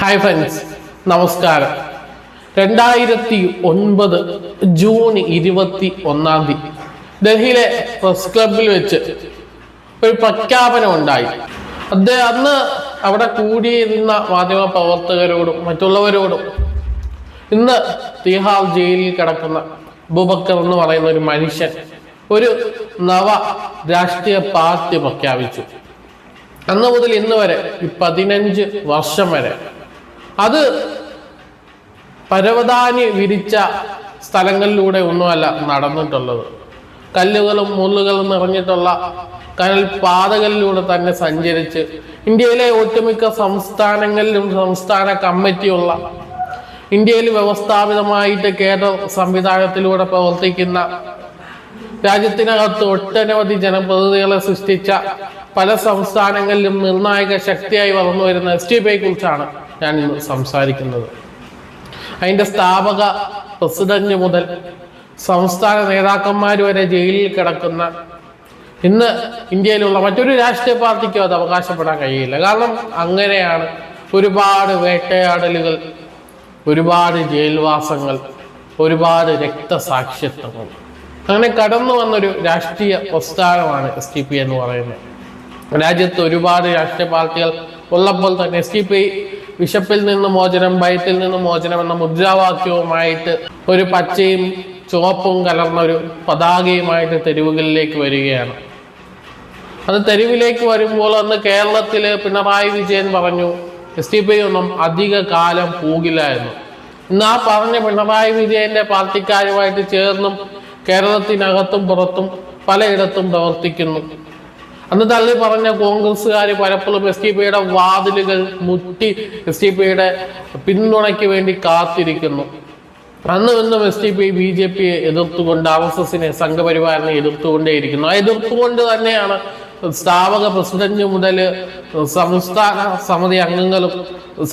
Hi friends നമസ്കാരം. രണ്ടായിരത്തി ഒൻപത് ജൂൺ ഇരുപത്തി ഒന്നാം തീയതി ഡൽഹിയിലെ പ്രസ് ക്ലബിൽ വെച്ച് ഒരു പ്രഖ്യാപനം ഉണ്ടായി. അദ്ദേഹം അന്ന് അവിടെ കൂടിയിരുന്ന മാധ്യമ പ്രവർത്തകരോടും മറ്റുള്ളവരോടും ഇന്ന് തിഹാർ ജയിലിൽ കിടക്കുന്ന അബൂബക്കർ എന്ന് പറയുന്ന ഒരു മനുഷ്യൻ ഒരു നവ രാഷ്ട്രീയ പാർട്ടി പ്രഖ്യാപിച്ചു. അന്ന് മുതൽ ഇന്ന് വരെ ഈ പതിനഞ്ച് വർഷം വരെ അത് പരവതാനി വിരിച്ച സ്ഥലങ്ങളിലൂടെ ഒന്നുമല്ല നടന്നിട്ടുള്ളത്. കല്ലുകളും മുള്ളുകളും നിറഞ്ഞിട്ടുള്ള കനൽ പാതകളിലൂടെ തന്നെ സഞ്ചരിച്ച് ഇന്ത്യയിലെ ഒട്ടുമിക്ക സംസ്ഥാനങ്ങളിലും സംസ്ഥാന കമ്മിറ്റിയുള്ള ഇന്ത്യയിൽ വ്യവസ്ഥാപിതമായിട്ട് കേരള സംവിധാനത്തിലൂടെ പ്രവർത്തിക്കുന്ന രാജ്യത്തിനകത്ത് ഒട്ടനവധി ജനപ്രതിനിധികളെ സൃഷ്ടിച്ച പല സംസ്ഥാനങ്ങളിലും നിർണായക ശക്തിയായി വളർന്നു വരുന്ന എസ് ടി പിയെ കുറിച്ചാണ് ഞാൻ ഇന്ന് സംസാരിക്കുന്നത്. അതിന്റെ സ്ഥാപക പ്രസിഡന്റ് മുതൽ സംസ്ഥാന നേതാക്കന്മാർ വരെ ജയിലിൽ കിടക്കുന്ന ഇന്ന് ഇന്ത്യയിലുള്ള മറ്റൊരു രാഷ്ട്രീയ പാർട്ടിക്കും അത് അവകാശപ്പെടാൻ കഴിയില്ല. കാരണം അങ്ങനെയാണ് ഒരുപാട് വേട്ടയാടലുകൾ ഒരുപാട് ജയിൽവാസങ്ങൾ ഒരുപാട് രക്തസാക്ഷിത്വങ്ങൾ. അങ്ങനെ കടന്നു വന്നൊരു രാഷ്ട്രീയ പ്രസ്ഥാനമാണ് എസ് ടി പി എന്ന് പറയുന്നത്. രാജ്യത്ത് ഒരുപാട് രാഷ്ട്രീയ പാർട്ടികൾ ഉള്ളപ്പോൾ തന്നെ എസ് ടി പി വിശപ്പിൽ നിന്ന് മോചനം ഭയത്തിൽ നിന്ന് മോചനം എന്ന മുദ്രാവാക്യവുമായിട്ട് ഒരു പച്ചയും ചുവപ്പും കലർന്ന ഒരു പതാകയുമായിട്ട് തെരുവുകളിലേക്ക് വരികയാണ്. അത് തെരുവിലേക്ക് വരുമ്പോൾ അന്ന് കേരളത്തിൽ പിണറായി വിജയൻ പറഞ്ഞു എസ് ടി പി ഒന്നും അധിക കാലം പോകില്ല എന്ന് ഇന്ന് ആ പറഞ്ഞ പിണറായി വിജയന്റെ പാർട്ടിക്കാരുമായിട്ട് ചേർന്നും കേരളത്തിനകത്തും പുറത്തും പലയിടത്തും പ്രവർത്തിക്കുന്നു. അന്ന് തള്ളി പറഞ്ഞ കോൺഗ്രസ്സുകാർ പലപ്പോഴും എസ് ടി പിയുടെ വാതിലുകൾ മുട്ടി എസ് ടി പിയുടെ പിന്തുണയ്ക്ക് വേണ്ടി കാത്തിരിക്കുന്നു. അന്ന് ഇന്നും S T P B J പിയെ എതിർത്തുകൊണ്ട് ആർ എസ് എസിനെ സംഘപരിവാറിനെ എതിർത്തുകൊണ്ടേയിരിക്കുന്നു. ആ എതിർത്തുകൊണ്ട് തന്നെയാണ് സ്ഥാപക പ്രസിഡന്റ് മുതൽ സംസ്ഥാന സമിതി അംഗങ്ങളും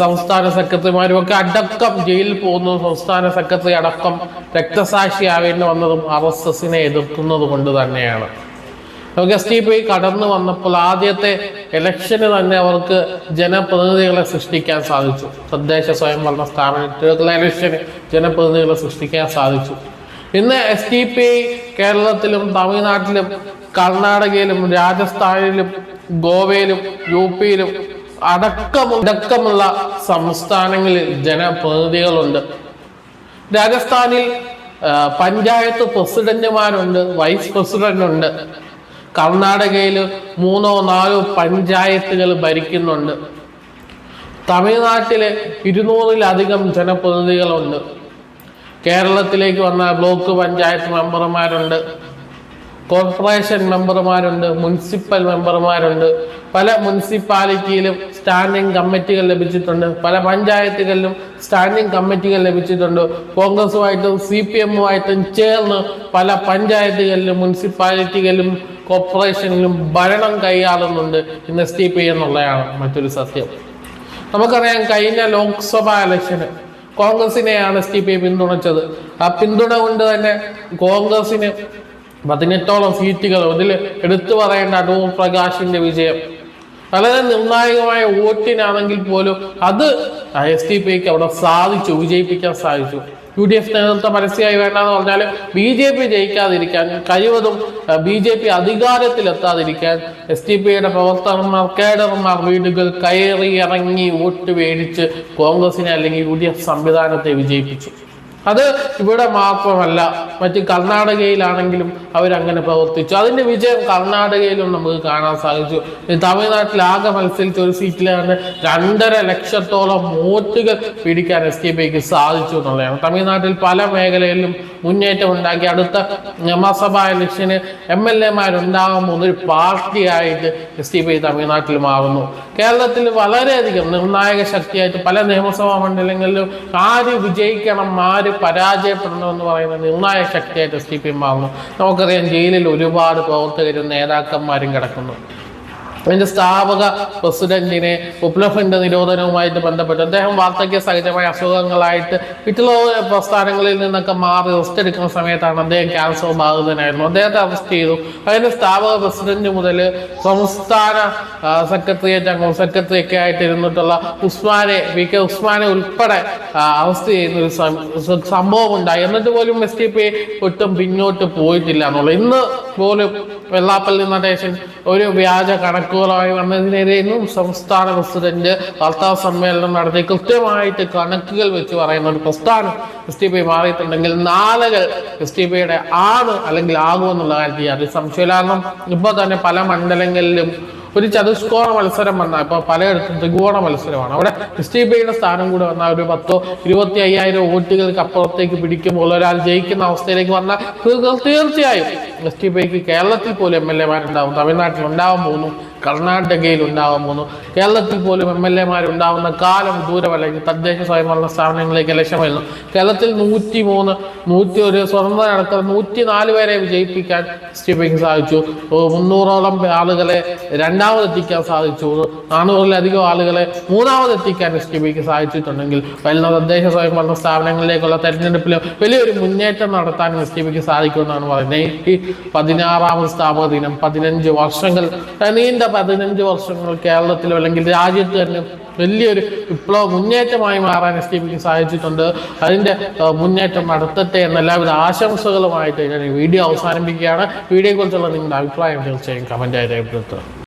സംസ്ഥാന സെക്രട്ടറിമാരും ഒക്കെ അടക്കം ജയിലിൽ പോകുന്നു. സംസ്ഥാന സെക്രട്ടറി അടക്കം രക്തസാക്ഷിയാവേണ്ടി വന്നതും ആർ എസ് എസിനെ എതിർക്കുന്നത് കൊണ്ട് തന്നെയാണ്. നമുക്ക് പോയി കടന്നു വന്നപ്പോൾ ആദ്യത്തെ ഇലക്ഷന് തന്നെ അവർക്ക് ജനപ്രതിനിധികളെ സൃഷ്ടിക്കാൻ സാധിച്ചു. തദ്ദേശ സ്വയംഭരണ സ്ഥാപനത്തിലുള്ള ഇലക്ഷന് ജനപ്രതിനിധികളെ സൃഷ്ടിക്കാൻ സാധിച്ചു. ഇന്ന് എസ് ടി പി കേരളത്തിലും തമിഴ്നാട്ടിലും കർണാടകയിലും രാജസ്ഥാനിലും ഗോവയിലും യു പിയിലും അടക്കം അടക്കമുള്ള സംസ്ഥാനങ്ങളിൽ ജനപ്രതിനിധികളുണ്ട്. രാജസ്ഥാനിൽ പഞ്ചായത്ത് പ്രസിഡന്റുമാരുണ്ട് വൈസ് പ്രസിഡന്റ് ഉണ്ട് കർണാടകയിൽ മൂന്നോ നാലോ പഞ്ചായത്തുകൾ ഭരിക്കുന്നുണ്ട്. തമിഴ്നാട്ടിൽ ഇരുന്നൂറിലധികം ജനപ്രതിനിധികളുണ്ട്. കേരളത്തിലേക്ക് വന്ന ബ്ലോക്ക് പഞ്ചായത്ത് മെമ്പർമാരുണ്ട്. കോർപ്പറേഷൻ മെമ്പർമാരുണ്ട് മുനിസിപ്പൽ മെമ്പർമാരുണ്ട് പല മുനിസിപ്പാലിറ്റിയിലും സ്റ്റാൻഡിംഗ് കമ്മിറ്റികൾ ലഭിച്ചിട്ടുണ്ട് പല പഞ്ചായത്തുകളിലും സ്റ്റാൻഡിംഗ് കമ്മിറ്റികൾ ലഭിച്ചിട്ടുണ്ട്. കോൺഗ്രസുമായിട്ടും സി പി എമ്മുമായിട്ടും ചേർന്ന് പല പഞ്ചായത്തുകളിലും മുനിസിപ്പാലിറ്റികളിലും കോർപ്പറേഷനിലും ഭരണം കൈയാളുന്നുണ്ട് ഇന്ന് എസ് ടി പി എന്നുള്ളതാണ് മറ്റൊരു സത്യം. നമുക്കറിയാം കഴിഞ്ഞ ലോക്സഭാ ഇലക്ഷന് കോൺഗ്രസിനെയാണ് എസ് ടി പി പിന്തുണച്ചത്. ആ പിന്തുണ കൊണ്ട് തന്നെ കോൺഗ്രസിന് പതിനെട്ടോളം സീറ്റുകൾ അതിൽ എടുത്തു പറയേണ്ട അടൂർ പ്രകാശിന്റെ വിജയം. വളരെ നിർണായകമായ വോട്ടിനാണെങ്കിൽ പോലും അത് എസ് ടി പിക്ക് അവിടെ സാധിച്ചു വിജയിപ്പിക്കാൻ സാധിച്ചു. യു ഡി എഫ് നേതൃത്വം പരസ്യമായി വേണ്ടെന്ന് പറഞ്ഞാൽ ബി ജെ പി ജയിക്കാതിരിക്കാൻ കഴിവതും ബി ജെ പി അധികാരത്തിലെത്താതിരിക്കാൻ എസ് ടി പിയുടെ പ്രവർത്തകന്മാർ കേഡർമാർ വീടുകൾ കയറി ഇറങ്ങി വോട്ട് മേടിച്ച് കോൺഗ്രസിനെ അല്ലെങ്കിൽ യു ഡി എഫ് സംവിധാനത്തെ വിജയിപ്പിച്ചു. അത് ഇവിടെ മാത്രമല്ല മറ്റ് കർണാടകയിലാണെങ്കിലും അവരങ്ങനെ പ്രവർത്തിച്ചു. അതിന്റെ വിജയം കർണാടകയിലും നമുക്ക് കാണാൻ സാധിച്ചു. തമിഴ്നാട്ടിൽ ആകെ മത്സരിച്ച ഒരു സീറ്റിലാണ് രണ്ടര ലക്ഷത്തോളം വോട്ടുകൾ പിടിക്കാൻ എസ് കെ പിക്ക് സാധിച്ചു എന്നുള്ളതാണ്. തമിഴ്നാട്ടിൽ പല മേഖലയിലും മുന്നേറ്റം ഉണ്ടാക്കി. അടുത്ത നിയമസഭാ ഇലക്ഷന് എം എൽ എമാരുണ്ടാകാൻ ഒരു പാർട്ടിയായിട്ട് എസ് ടി പി തമിഴ്നാട്ടിൽ മാറുന്നു കേരളത്തിൽ വളരെയധികം നിർണായക ശക്തിയായിട്ട് പല നിയമസഭാ മണ്ഡലങ്ങളിലും ആര് വിജയിക്കണം ആര് പരാജയപ്പെടണം എന്ന് പറയുന്ന നിർണായക ശക്തിയായിട്ട് എസ് ടി പി മാറുന്നു. നമുക്കറിയാം ജയിലിൽ ഒരുപാട് പ്രവർത്തകരും നേതാക്കന്മാരും കിടക്കുന്നു. അതിന്റെ സ്ഥാപക പ്രസിഡന്റിനെ ഫ്രണ്ട് നിരോധനവുമായിട്ട് ബന്ധപ്പെട്ട്. അദ്ദേഹം വാർദ്ധക്യ സഹജമായ അസുഖങ്ങളായിട്ട് വിട്ടുള്ള പ്രസ്ഥാനങ്ങളിൽ നിന്നൊക്കെ മാറി റെസ്റ്റ് എടുക്കുന്ന സമയത്താണ് അദ്ദേഹം ക്യാൻസർ ബാധിതനായിരുന്നു. അദ്ദേഹത്തെ അറസ്റ്റ് ചെയ്തു. അതിന്റെ സ്ഥാപക പ്രസിഡന്റ് മുതൽ സംസ്ഥാന സെക്രട്ടേറിയറ്റ് അംഗം സെക്രട്ടറി ഒക്കെ ആയിട്ട് ഇരുന്നിട്ടുള്ള ഉസ്മാനെ വി കെ ഉസ്മാനെ ഉൾപ്പെടെ അറസ്റ്റ് ചെയ്യുന്ന ഒരു സംഭവം ഉണ്ടായി എന്നിട്ട് പോലും എസ് ടി പി ഒട്ടും പിന്നോട്ട് പോയിട്ടില്ല എന്നുള്ളത് ഇന്ന് പോലും വെള്ളാപ്പള്ളി നടേശൻ ഒരു വ്യാജ കണക്കുകളായി വന്നതിനെതിരെ ഇന്നും സംസ്ഥാന പ്രസിഡന്റ് വാർത്താ സമ്മേളനം നടത്തി കൃത്യമായിട്ട് കണക്കുകൾ വെച്ച് പറയുന്ന ഒരു പ്രസ്ഥാനം എസ് ടി പി മാറിയിട്ടുണ്ടെങ്കിൽ നാളുകൾ എസ് ടി പിയുടെ ആണ് അല്ലെങ്കിൽ ആകുമെന്നുള്ള കാര്യത്തിൽ അത് സംശയമില്ല കാരണം ഇപ്പോൾ തന്നെ പല മണ്ഡലങ്ങളിലും ഒരു ചതുഷ്കോണ മത്സരം വന്ന ഇപ്പൊ പലയിടത്തും ത്രികോണ മത്സരമാണ്. അവിടെ ക്രിസ്റ്റീബയുടെ സ്ഥാനം കൂടെ വന്ന ഒരു പത്തോ ഇരുപത്തി അയ്യായിരം വോട്ടുകൾക്ക് അപ്പുറത്തേക്ക് പിടിക്കുമ്പോൾ ഒരാൾ ജയിക്കുന്ന അവസ്ഥയിലേക്ക് വന്ന തീർ- തീർച്ചയായും എസ് ടി പിക്ക് കേരളത്തിൽ പോലും എം എൽ എമാരുണ്ടാവും തമിഴ്നാട്ടിൽ ഉണ്ടാവാൻ പോകുന്നു. കർണാടകയിൽ ഉണ്ടാവാൻ പോകുന്നു കേരളത്തിൽ പോലും എം എൽ എമാരുണ്ടാവുന്ന കാലം ദൂരമല്ല. ഇനി തദ്ദേശ സ്വയംഭരണ സ്ഥാപനങ്ങളിലേക്ക് ലക്ഷ്യമായിരുന്നു കേരളത്തിൽ നൂറ്റി മൂന്ന് നൂറ്റി ഒരു സ്വതന്ത്ര അടക്കം നൂറ്റി നാല് പേരെ വിജയിപ്പിക്കാൻ പിക്ക് സാധിച്ചു. മുന്നൂറോളം ആളുകളെ രണ്ടാമതെത്തിക്കാൻ സാധിച്ചു. നാനൂറിലധികം ആളുകളെ മൂന്നാമതെത്തിക്കാൻ സ്റ്റിപ്പിക്ക് സാധിച്ചിട്ടുണ്ടെങ്കിൽ വരുന്ന തദ്ദേശ സ്വയംഭരണ സ്ഥാപനങ്ങളിലേക്കുള്ള തെരഞ്ഞെടുപ്പിൽ വലിയൊരു മുന്നേറ്റം നടത്താൻ എസ് സാധിക്കുമെന്നാണ് പറയുന്നത്. ഈ പതിനാറാമത് സ്ഥാപക ദിനം പതിനഞ്ച് വർഷങ്ങൾ നീണ്ട പതിനഞ്ച് വർഷങ്ങൾ കേരളത്തിലോ അല്ലെങ്കിൽ രാജ്യത്ത് തന്നെ വലിയൊരു വിപ്ലവ മുന്നേറ്റമായി മാറാൻ എസ് ടി പിക്ക് സാധിച്ചിട്ടുണ്ട്. അതിന്റെ മുന്നേറ്റം നടത്തട്ടെ എന്ന എല്ലാവിധ ആശംസകളുമായിട്ട് ഞാൻ വീഡിയോ അവസാനിപ്പിക്കുകയാണ്. വീഡിയോയെക്കുറിച്ചുള്ള നിങ്ങളുടെ അഭിപ്രായം തീർച്ചയായും കമന്റായി രേഖപ്പെടുത്തുക.